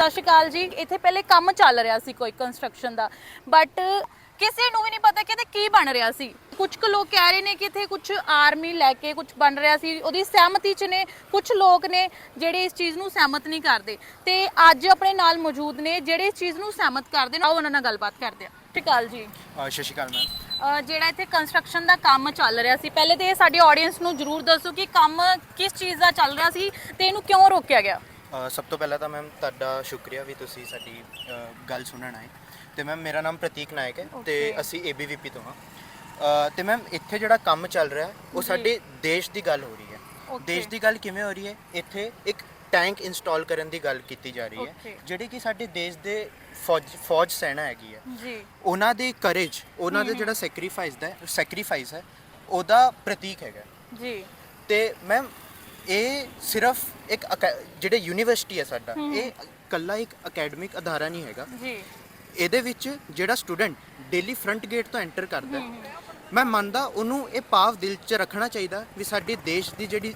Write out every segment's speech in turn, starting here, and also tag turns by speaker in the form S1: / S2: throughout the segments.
S1: ਸਤਿ ਸ਼੍ਰੀ ਅਕਾਲ ਜੀ। ਇੱਥੇ ਪਹਿਲੇ ਕੰਮ ਚੱਲ ਰਿਹਾ ਸੀ ਕੋਈ ਕੰਸਟਰਕਸ਼ਨ ਦਾ। ਬਟ ਕਿਸੇ ਨੂੰ ਵੀ ਨਹੀਂ ਪਤਾ ਕਿ ਇਹਦੇ ਕੀ ਬਣ ਰਿਹਾ ਸੀ। ਕੁਝ ਕੁ ਲੋਕ ਕਹਿ ਰਹੇ ਨੇ ਕਿ ਇੱਥੇ ਕੁਝ ਆਰਮੀ ਲੈ ਕੇ ਕੁਝ ਬਣ ਰਿਹਾ ਸੀ। ਉਹਦੀ ਸਹਿਮਤੀ ਚ ਨੇ ਕੁਝ ਲੋਕ ਨੇ ਜਿਹੜੇ ਇਸ ਚੀਜ਼ ਨੂੰ ਸਹਿਮਤ ਨਹੀਂ ਕਰਦੇ। ਤੇ ਅੱਜ ਆਪਣੇ ਨਾਲ ਮੌਜੂਦ ਨੇ ਜਿਹੜੇ ਇਸ ਚੀਜ਼ ਨੂੰ ਸਹਿਮਤ ਕਰਦੇ ਨੇ। ਆਓ ਉਹਨਾਂ ਨਾਲ ਗੱਲਬਾਤ ਕਰਦੇ ਸ਼੍ਰੀ ਅਕਾਲ ਜੀ।
S2: ਸਤਿ ਸ਼੍ਰੀ ਅਕਾਲ ਮੈਮ।
S1: ਜਿਹੜਾ ਇੱਥੇ ਕੰਸਟਰਕਸ਼ਨ ਦਾ ਕੰਮ ਚੱਲ ਰਿਹਾ ਸੀ। ਪਹਿਲੇ ਤੇ ਸਾਡੀ ਆਡੀਅנס ਨੂੰ ਜਰੂਰ ਦੱਸੋ ਕਿ ਕੰਮ ਕਿਸ ਚੀਜ਼ ਦਾ ਚੱਲ ਰਿਹਾ ਸੀ ਤੇ ਇਹਨੂੰ ਕਿਉਂ ਰੋਕਿਆ ਗਿਆ?
S2: ਅ, ਸਭ ਤੋਂ ਪਹਿਲਾਂ ਤਾਂ ਮੈਮ ਤੁਹਾਡਾ ਸ਼ੁਕਰੀਆ ਵੀ ਤੁਸੀਂ ਸਾਡੀ ਅ, ਗੱਲ ਸੁਣਨ ਆਏ। ਤੇ ਮੈਮ ਮੇਰਾ ਨਾਮ ਪ੍ਰਤੀਕ ਨਾਇਕ ਹੈ ਤੇ
S1: Okay.
S2: ਅਸੀਂ ABVP ਤੋਂ ਹਾਂ। ਅ, ਤੇ ਮੈਮ ਇੱਥੇ ਜਿਹੜਾ ਕੰਮ ਚੱਲ ਰਿਹਾ ਹੈ, ਉਹ
S1: ਜੀ।
S2: ਸਾਡੇ ਦੇਸ਼ ਦੀ ਗੱਲ ਹੋ ਰਹੀ ਹੈ।
S1: Okay.
S2: ਦੇਸ਼ ਦੀ ਗੱਲ ਕਿਵੇਂ ਹੋ ਰਹੀ ਹੈ? ਇੱਥੇ ਇੱਕ ਟੈਂਕ ਇੰਸਟਾਲ ਕਰਨ ਦੀ ਗੱਲ ਕੀਤੀ ਜਾ ਰਹੀ
S1: Okay.
S2: ਹੈ ਜਿਹੜੀ ਕਿ ਸਾਡੇ ਦੇਸ਼ ਦੇ ਫੌਜ ਫੌਜ ਸੈਨਾ ਹੈਗੀ ਹੈ।
S1: ਜੀ।
S2: ਉਹਨਾਂ ਦੀ ਕਰੇਜ ਉਹਨਾਂ ਦੇ ਜਿਹੜਾ ਸੈਕਰੀਫਾਈਸ ਦਾ ਸੈਕਰੀਫਾਈਸ ਹੈ ਉਹਦਾ ਪ੍ਰਤੀਕ ਹੈਗਾ।
S1: ਜੀ।
S2: ਤੇ ਮੈਮ ਇਹ ਸਿਰਫ ਇੱਕ ਅਕੈ- ਜਿਹੜੇ ਯੂਨੀਵਰਸਿਟੀ ਹੈ ਸਾਡਾ। ਇਹ ਕੱਲਾ ਇੱਕ ਅਕੈਡਮਿਕ ਅਧਾਰਾ ਨਹੀਂ ਹੈਗਾ।
S1: ਜੀ।
S2: ਇਹਦੇ ਵਿੱਚ ਜਿਹੜਾ ਸਟੂਡੈਂਟ ਡੇਲੀ ਫਰੰਟ ਗੇਟ ਤੋਂ ਐਂਟਰ ਕਰਦਾ ਹੈ, ਮੈਂ ਮੰਨਦਾ ਉਹਨੂੰ ਇਹ ਭਾਵ ਦਿਲ 'ਚ ਰੱਖਣਾ ਚਾਹੀਦਾ ਵੀ ਸਾਡੇ ਦੇਸ਼ ਦੀ ਜਿਹੜੀ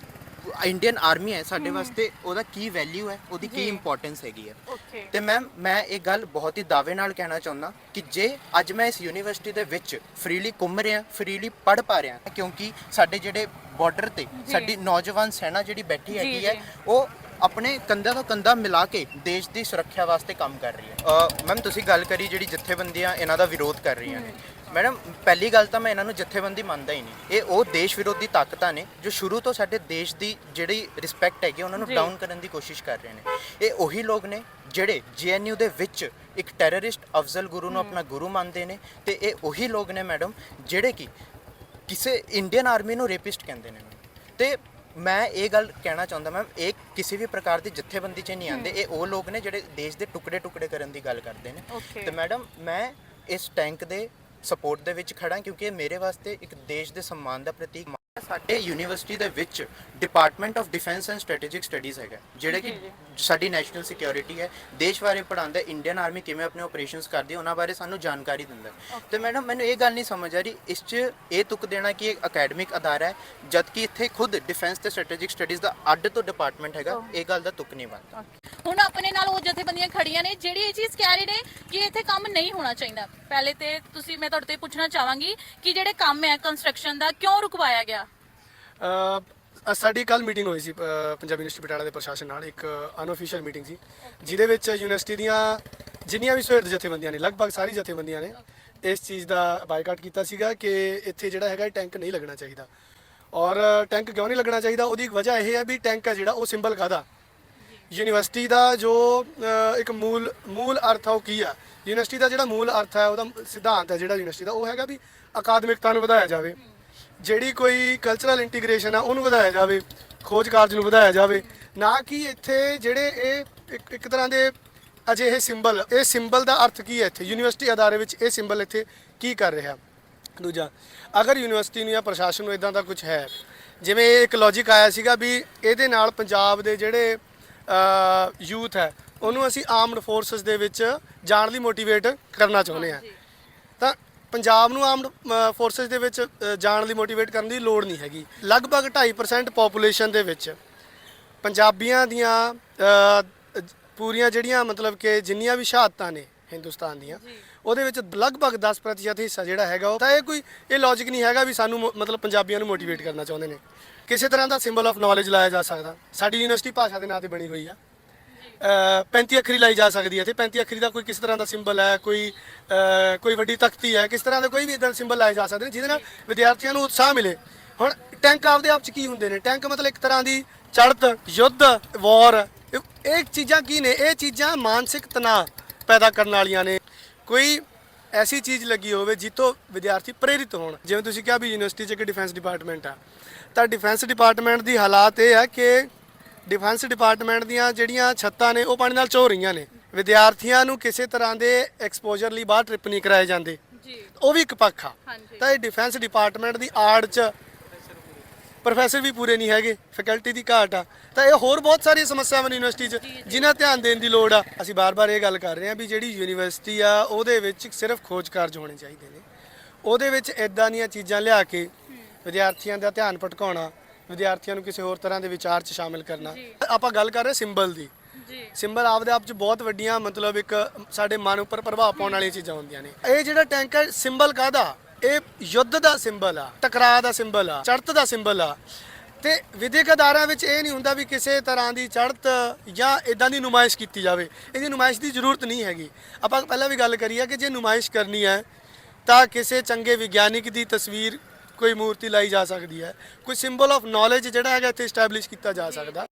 S2: ਇੰਡੀਅਨ ਆਰਮੀ ਹੈ ਸਾਡੇ ਵਾਸਤੇ ਉਹਦਾ ਕੀ ਵੈਲਿਊ ਹੈ ਉਹਦੀ ਕੀ। ਇੰਪੋਰਟੈਂਸ ਹੈਗੀ ਹੈ
S1: ਓਕੇ
S2: ਤੇ ਮੈਮ ਮੈਂ ਇਹ ਗੱਲ ਬਹੁਤ ਹੀ ਦਾਅਵੇ ਨਾਲ ਕਹਿਣਾ ਚਾਹੁੰਦਾ ਕਿ ਜੇ ਅੱਜ ਮੈਂ ਇਸ ਯੂਨੀਵਰਸਿਟੀ ਦੇ ਵਿੱਚ ਫ੍ਰੀਲੀ ਘੁੰਮ ਰਿਹਾ ਫ੍ਰੀਲੀ ਪੜ੍ਹ ਪਾ ਰਿਹਾ ਕਿਉਂਕਿ ਸਾਡੇ ਜਿਹੜੇ ਬਾਰਡਰ ਤੇ। ਸਾਡੀ ਨੌਜਵਾਨ ਸੈਨਾ ਜਿਹੜੀ ਬੈਠੀ ਹੈਗੀ ਹੈ। ਉਹ ਆਪਣੇ ਕੰਧਾਂ ਤੋਂ ਕੰਧਾ ਮਿਲਾ ਕੇ ਦੇਸ਼ ਦੀ ਸੁਰੱਖਿਆ ਵਾਸਤੇ ਕੰਮ ਕਰ ਰਹੀ ਹੈ। ਮੈਮ ਤੁਸੀਂ ਗੱਲ ਕਰੀ ਜਿਹੜੀ ਜਥੇਬੰਦੀਆਂ ਇਹਨਾਂ ਦਾ ਵਿਰੋਧ ਕਰ ਰਹੀਆਂ ਨੇ। ਮੈਡਮ ਪਹਿਲੀ ਗੱਲ ਤਾਂ ਮੈਂ ਇਹਨਾਂ ਨੂੰ ਜਥੇਬੰਦੀ ਮੰਨਦਾ ਹੀ ਨਹੀਂ। ਇਹ ਉਹ ਦੇਸ਼ ਵਿਰੋਧੀ ਤਾਕਤਾਂ ਨੇ ਜੋ ਸ਼ੁਰੂ ਤੋਂ ਸਾਡੇ ਦੇਸ਼ ਦੀ ਜਿਹੜੀ ਰਿਸਪੈਕਟ ਹੈਗੀ ਉਹਨਾਂ ਨੂੰ। ਡਾਊਨ ਕਰਨ ਦੀ ਕੋਸ਼ਿਸ਼ ਕਰ ਰਹੇ ਨੇ। ਇਹ ਉਹੀ ਲੋਕ ਨੇ ਜਿਹੜੇ ਜੀਐਨਯੂ ਦੇ ਵਿੱਚ ਇੱਕ ਟੈਰਰਿਸਟ ਅਫਜ਼ਲ ਗੁਰੂ ਨੂੰ ਆਪਣਾ ਗੁਰੂ ਮੰਨਦੇ ਨੇ ਤੇ ਇਹ ਉਹੀ ਲੋਕ ਨੇ ਮੈਡਮ ਜਿਹੜੇ ਕਿ ਕਿਸੇ ਇੰਡੀਅਨ ਆਰਮੀ ਨੂੰ ਰੇਪਿਸਟ ਕਹਿੰਦੇ ਨੇ। ਤੇ ਮੈਂ ਇਹ ਗੱਲ ਕਹਿਣਾ ਚਾਹੁੰਦਾ ਮੈਮ ਇਹ ਕਿਸੇ ਵੀ ਪ੍ਰਕਾਰ ਦੀ ਜਥੇਬੰਦੀ 'ਚ ਨਹੀਂ ਆਉਂਦੇ ਇਹ ਉਹ ਲੋਕ ਨੇ ਜਿਹੜੇ ਦੇਸ਼ ਦੇ ਟੁਕੜੇ ਟੁਕੜੇ ਕਰਨ ਦੀ ਗੱਲ ਕਰਦੇ ਨੇ
S1: Okay.
S2: ਤੇ ਮੈਡਮ ਮੈਂ ਇਸ ਟੈਂਕ ਦੇ ਸਪੋਰਟ ਦੇ ਵਿੱਚ ਖੜਾ ਕਿਉਂਕਿ ਇਹ ਮੇਰੇ ਵਾਸਤੇ ਇੱਕ ਦੇਸ਼ ਦੇ ਸਨਮਾਨ ਦਾ ਪ੍ਰਤੀਕ। ਸਾਡੇ ਯੂਨੀਵਰਸਿਟੀ ਦੇ ਵਿੱਚ department of defence and strategic studies ਹੈਗਾ ਜਿਹੜੇ ਕਿ। ਸਾਡੀ ਨੈਸ਼ਨਲ ਸਿਕਿਉਰਿਟੀ ਹੈ। ਦੇਸ਼ ਬਾਰੇ ਪੜਾਉਂਦਾ ਇੰਡੀਅਨ ਆਰਮੀ ਕਿਵੇਂ ਆਪਣੇ ਆਪਰੇਸ਼ਨਸ ਕਰਦੀ ਹੈ ਉਹਨਾਂ ਬਾਰੇ ਸਾਨੂੰ ਜਾਣਕਾਰੀ ਦਿੰਦਾ ਹੈ। ਤੇ ਮੈਡਮ ਮੈਨੂੰ ਇਹ ਗੱਲ ਨਹੀਂ ਸਮਝ ਆ ਰਹੀ ਇਸ 'ਚ ਇਹ ਤੁਕ ਦੇਣਾ ਕਿ ਇਹ ਅਕੈਡਮਿਕ ਅਦਾਰਾ ਹੈ ਜਦ ਕਿ ਇੱਥੇ ਖੁਦ ਡਿਫੈਂਸ ਤੇ ਸਟ੍ਰੈਟੇਜਿਕ ਸਟੱਡੀਜ਼ ਦਾ ਅੱਡ ਤੋਂ ਡਿਪਾਰਟਮੈਂਟ ਹੈਗਾ ਇਹ ਗੱਲ ਦਾ ਤੁਕ ਨਹੀਂ ਬਣਦਾ।
S1: ਹੁਣ ਆਪਣੇ ਨਾਲ ਉਹ ਜਥੇਬੰਦੀਆਂ ਖੜੀਆਂ ਨੇ ਜਿਹੜੀ ਇਹ ਚੀਜ਼ ਕਹਿ ਰਹੇ ਨੇ ਕਿ ਇੱਥੇ ਕੰਮ ਨਹੀਂ ਹੋਣਾ ਚਾਹੀਦਾ। ਪਹਿਲੇ ਤੇ ਤੁਸੀਂ ਮੈਂ ਤੁਹਾਡੇ ਤੋਂ ਪੁੱਛਣਾ ਚਾਹਾਂਗੀ ਕਿ ਜਿਹੜੇ ਕੰਮ ਹੈ ਕੰਸਟਰਕਸ਼ਨ ਦਾ ਕਿਉਂ ਰੁਕਵਾਇਆ ਗਿਆ?
S3: ਅ, ਸਾਡੀ ਕੱਲ ਮੀਟਿੰਗ ਹੋਈ ਸੀ ਅ, ਪੰਜਾਬੀ ਯੂਨੀਵਰਸਿਟੀ ਪਟਿਆਲਾ ਦੇ ਪ੍ਰਸ਼ਾਸਨ ਨਾਲ ਇੱਕ ਅਨਅਫੀਸ਼ੀਅਲ ਮੀਟਿੰਗ ਸੀ ਜਿਹਦੇ ਵਿੱਚ ਯੂਨੀਵਰਸਿਟੀ ਦੀਆਂ ਜਿੰਨੀਆਂ ਵੀ ਸੁਹਿਰਦ ਜਥੇਬੰਦੀਆਂ ਨੇ ਲਗਭਗ ਸਾਰੀ ਜਥੇਬੰਦੀਆਂ ਨੇ ਇਸ ਚੀਜ਼ ਦਾ ਬਾਈਕਾਟ ਕੀਤਾ ਸੀਗਾ ਕਿ ਇੱਥੇ ਜਿਹੜਾ ਹੈਗਾ ਟੈਂਕ ਨਹੀਂ ਲੱਗਣਾ ਚਾਹੀਦਾ। ਔਰ ਟੈਂਕ ਕਿਉਂ ਨਹੀਂ ਲੱਗਣਾ ਚਾਹੀਦਾ? ਉਹਦੀ ਇੱਕ ਵਜ੍ਹਾ ਇਹ ਹੈ ਵੀ ਟੈਂਕ ਹੈ ਜਿਹੜਾ ਉਹ ਸਿੰਬਲ ਕਾਹਦਾ? ਯੂਨੀਵਰਸਿਟੀ ਦਾ ਜੋ ਅ, ਇੱਕ ਮੂਲ ਮੂਲ ਅਰਥ ਆ ਉਹ ਕੀ ਆ? ਯੂਨੀਵਰਸਿਟੀ ਦਾ ਜਿਹੜਾ ਮੂਲ ਅਰਥ ਹੈ ਉਹਦਾ ਸਿਧਾਂਤ ਹੈ ਜਿਹੜਾ ਯੂਨੀਵਰਸਿਟੀ ਦਾ ਉਹ ਹੈਗਾ ਵੀ ਅਕਾਦਮਿਕਤਾ ਨੂੰ ਵਧਾਇਆ ਜਾਵੇ। ਜਿਹੜੀ ਕੋਈ ਕਲਚਰਲ ਇੰਟੀਗ੍ਰੇਸ਼ਨ ਆ, ਉਹਨੂੰ ਵਧਾਇਆ ਜਾਵੇ, ਖੋਜ ਕਾਰਜ ਨੂੰ ਵਧਾਇਆ ਜਾਵੇ। ਨਾ ਕਿ ਇੱਥੇ ਜਿਹੜੇ ਇਹ ਇੱਕ ਇੱਕ ਤਰ੍ਹਾਂ ਦੇ ਅਜਿਹੇ ਸਿੰਬਲ ਇਹ ਸਿੰਬਲ ਦਾ ਅਰਥ ਕੀ ਹੈ ਇੱਥੇ? ਯੂਨੀਵਰਸਿਟੀ ਅਦਾਰੇ ਵਿੱਚ ਇਹ ਸਿੰਬਲ ਇੱਥੇ ਕੀ ਕਰ ਰਿਹਾ? ਦੂਜਾ, ਅਗਰ ਯੂਨੀਵਰਸਿਟੀ ਨੂੰ ਜਾਂ ਪ੍ਰਸ਼ਾਸਨ ਨੂੰ ਇਦਾਂ ਦਾ ਕੁਝ ਹੈ, ਜਿਵੇਂ ਇਹ ਇੱਕ ਲੌਜੀਕ ਆਇਆ ਸੀਗਾ ਵੀ ਇਹਦੇ ਨਾਲ ਪੰਜਾਬ ਦੇ ਜਿਹੜੇ ਯੂਥ ਹੈ, ਉਹਨੂੰ ਅਸੀਂ ਆਰਮਡ ਫੋਰਸਸ ਦੇ ਵਿੱਚ ਜਾਣ ਲਈ ਮੋਟੀਵੇਟ ਕਰਨਾ ਚਾਹੁੰਦੇ ਹਾਂ। ਪੰਜਾਬ ਨੂੰ ਆਰਮਡ ਫੋਰਸਸ ਦੇ ਵਿੱਚ ਜਾਣ ਲਈ ਮੋਟੀਵੇਟ ਕਰਨ ਦੀ ਲੋੜ ਨਹੀਂ ਹੈਗੀ। ਲਗਭਗ 2.5% ਪੋਪੂਲੇਸ਼ਨ ਦੇ ਵਿੱਚ ਪੰਜਾਬੀਆਂ ਦੀਆਂ ਪੂਰੀਆਂ ਜਿਹੜੀਆਂ ਮਤਲਬ ਕਿ ਜਿੰਨੀਆਂ ਵੀ ਸ਼ਹਾਦਤਾਂ ਨੇ ਹਿੰਦੁਸਤਾਨ ਦੀਆਂ ਉਹਦੇ ਵਿੱਚ ਲਗਭਗ 10% ਹਿੱਸਾ ਜਿਹੜਾ ਹੈਗਾ ਉਹ ਤਾਂ ਇਹ ਕੋਈ ਇਹ ਲੌਜੀਕ ਨਹੀਂ ਹੈਗਾ ਵੀ ਸਾਨੂੰ ਮਤਲਬ ਪੰਜਾਬੀਆਂ ਨੂੰ ਮੋਟੀਵੇਟ ਕਰਨਾ ਚਾਹੁੰਦੇ ਨੇ। ਕਿਸੇ ਤਰ੍ਹਾਂ ਦਾ ਸਿੰਬਲ ਆਫ ਨੌਲੇਜ ਲਾਇਆ ਜਾ ਸਕਦਾ। ਸਾਡੀ ਯੂਨੀਵਰਸਿਟੀ ਭਾਸ਼ਾ ਦੇ ਨਾਂ ਤੇ ਬਣੀ ਹੋਈ ਆ। 35 ਅੱਖਰੀ ਲਾਈ ਜਾ ਸਕਦੀ ਹੈ ਇੱਥੇ। 35 ਅੱਖਰੀ ਦਾ ਕੋਈ ਕਿਸ ਤਰ੍ਹਾਂ ਦਾ ਸਿੰਬਲ ਹੈ, ਕੋਈ ਕੋਈ ਵੱਡੀ ਤਖਤੀ ਹੈ, ਕਿਸ ਤਰ੍ਹਾਂ ਦਾ ਕੋਈ ਵੀ ਇਦਾਂ ਸਿੰਬਲ ਲਾਏ ਜਾ ਸਕਦੇ ਨੇ, ਜਿਹਦੇ ਨਾਲ ਵਿਦਿਆਰਥੀਆਂ ਨੂੰ ਉਤਸ਼ਾਹ ਮਿਲੇ। ਹੁਣ ਟੈਂਕ ਆਪਦੇ ਆਪ ਚ ਕੀ ਹੁੰਦੇ ਨੇ? ਟੈਂਕ ਮਤਲਬ ਇੱਕ ਤਰ੍ਹਾਂ ਦੀ ਚੜ੍ਹਤ, ਯੁੱਧ, ਵਾਰ। ਇਹ ਚੀਜ਼ਾਂ ਕੀ ਨੇ? ਇਹ ਚੀਜ਼ਾਂ ਮਾਨਸਿਕ ਤਣਾਅ ਪੈਦਾ ਕਰਨ ਵਾਲੀਆਂ ਨੇ। ਕੋਈ ਐਸੀ ਚੀਜ਼ ਲੱਗੀ ਹੋਵੇ ਜਿੱਥੋਂ ਵਿਦਿਆਰਥੀ ਪ੍ਰੇਰਿਤ ਹੋਣ। ਜਿਵੇਂ ਤੁਸੀਂ ਕਿਹਾ ਵੀ ਯੂਨੀਵਰਸਿਟੀ 'ਚ ਇੱਕ ਡਿਫੈਂਸ ਡਿਪਾਰਟਮੈਂਟ ਆ। ਤਾਂ ਡਿਫੈਂਸ ਡਿਪਾਰਟਮੈਂਟ ਦੀ ਹਾਲਾਤ ਇਹ ਹੈ ਕਿ ਡਿਫੈਂਸ ਡਿਪਾਰਟਮੈਂਟ ਦੀਆਂ ਜਿਹੜੀਆਂ ਛੱਤਾਂ ਨੇ ਉਹ ਪਾਣੀ ਨਾਲ ਚੋ ਰਹੀਆਂ ਨੇ। ਵਿਦਿਆਰਥੀਆਂ ਨੂੰ ਕਿਸੇ ਤਰ੍ਹਾਂ ਦੇ ਐਕਸਪੋਜ਼ਰ ਲਈ ਬਾਹਰ ਟ੍ਰਿਪ ਨਹੀਂ ਕਰਾਏ ਜਾਂਦੇ।
S1: ਜੀ।
S3: ਉਹ ਵੀ ਇੱਕ ਪੱਖ ਆ।
S1: ਹਾਂਜੀ।
S3: ਤਾਂ ਇਹ ਡਿਫੈਂਸ ਡਿਪਾਰਟਮੈਂਟ ਦੀ ਆੜ 'ਚ ਪ੍ਰੋਫੈਸਰ ਵੀ ਪੂਰੇ ਨਹੀਂ ਹੈਗੇ ਫੈਕਲਟੀ ਦੀ ਘਾਟ ਆ। ਤਾਂ ਇਹ ਹੋਰ ਬਹੁਤ ਸਾਰੀਆਂ ਸਮੱਸਿਆਵਾਂ ਨੇ ਯੂਨੀਵਰਸਿਟੀ 'ਚ ਜਿਨ੍ਹਾਂ ਧਿਆਨ ਦੇਣ ਦੀ ਲੋੜ ਆ। ਅਸੀਂ ਬਾਰ-ਬਾਰ ਇਹ ਗੱਲ ਕਰ ਰਹੇ ਹਾਂ ਵੀ ਜਿਹੜੀ ਯੂਨੀਵਰਸਿਟੀ ਆ ਉਹਦੇ ਵਿੱਚ ਸਿਰਫ ਖੋਜ ਕਾਰਜ ਹੋਣੇ ਚਾਹੀਦੇ ਨੇ। ਉਹਦੇ ਵਿੱਚ ਇਦਾਂ ਦੀਆਂ ਚੀਜ਼ਾਂ ਲਿਆ ਕੇ ਵਿਦਿਆਰਥੀਆਂ ਦਾ ਧਿਆਨ ਭਟਕਾਉਣਾ ਵਿਦਿਆਰਥੀਆਂ ਨੂੰ ਕਿਸੇ ਹੋਰ ਤਰ੍ਹਾਂ ਦੇ ਵਿਚਾਰ 'ਚ ਸ਼ਾਮਿਲ ਕਰਨਾ। ਆਪਾਂ ਗੱਲ ਕਰ ਰਹੇ ਸਿੰਬਲ ਦੀ।
S1: ਜੀ।
S3: ਸਿੰਬਲ ਆਪਦੇ ਆਪ ਚ ਬਹੁਤ ਵੱਡੀਆਂ ਮਤਲਬ ਇੱਕ ਸਾਡੇ ਮਨ ਉੱਪਰ ਪ੍ਰਭਾਵ ਪਾਉਣ ਵਾਲੀਆਂ ਚੀਜ਼ਾਂ ਹੁੰਦੀਆਂ ਨੇ। ਇਹ ਜਿਹੜਾ ਟੈਂਕ ਹੈ ਸਿੰਬਲ ਕਾਹਦਾ? ਇਹ ਯੁੱਧ ਦਾ ਸਿੰਬਲ ਆ ਟਕਰਾਅ ਦਾ ਸਿੰਬਲ ਆ ਚੜ੍ਹਤ ਦਾ ਸਿੰਬਲ ਆ। ਤੇ ਵਿਦਿਅਕ ਅਦਾਰਿਆਂ ਵਿੱਚ ਇਹ ਨਹੀਂ ਹੁੰਦਾ ਵੀ ਕਿਸੇ ਤਰ੍ਹਾਂ ਦੀ ਚੜ੍ਹਤ ਜਾਂ ਇਦਾਂ ਦੀ ਨੁਮਾਇਸ਼ ਕੀਤੀ ਜਾਵੇ। ਇਹਦੀ ਨੁਮਾਇਸ਼ ਦੀ ਜ਼ਰੂਰਤ ਨਹੀਂ ਹੈਗੀ। ਆਪਾਂ ਪਹਿਲਾਂ ਵੀ ਗੱਲ ਕਰੀ ਹੈ ਕਿ ਜੇ ਨੁਮਾਇਸ਼ ਕਰਨੀ ਹੈ ਤਾਂ ਕਿਸੇ ਚੰਗੇ ਵਿਗਿਆਨਿਕ ਦੀ ਤਸਵੀਰ ਕੋਈ ਮੂਰਤੀ ਲਾਈ ਜਾ ਸਕਦੀ ਹੈ। ਕੋਈ ਸਿੰਬਲ ਆਫ ਨੌਲੇਜ ਜਿਹੜਾ ਹੈਗਾ ਇੱਥੇ ਸਟੈਬਲਿਸ਼ ਕੀਤਾ ਜਾ ਸਕਦਾ।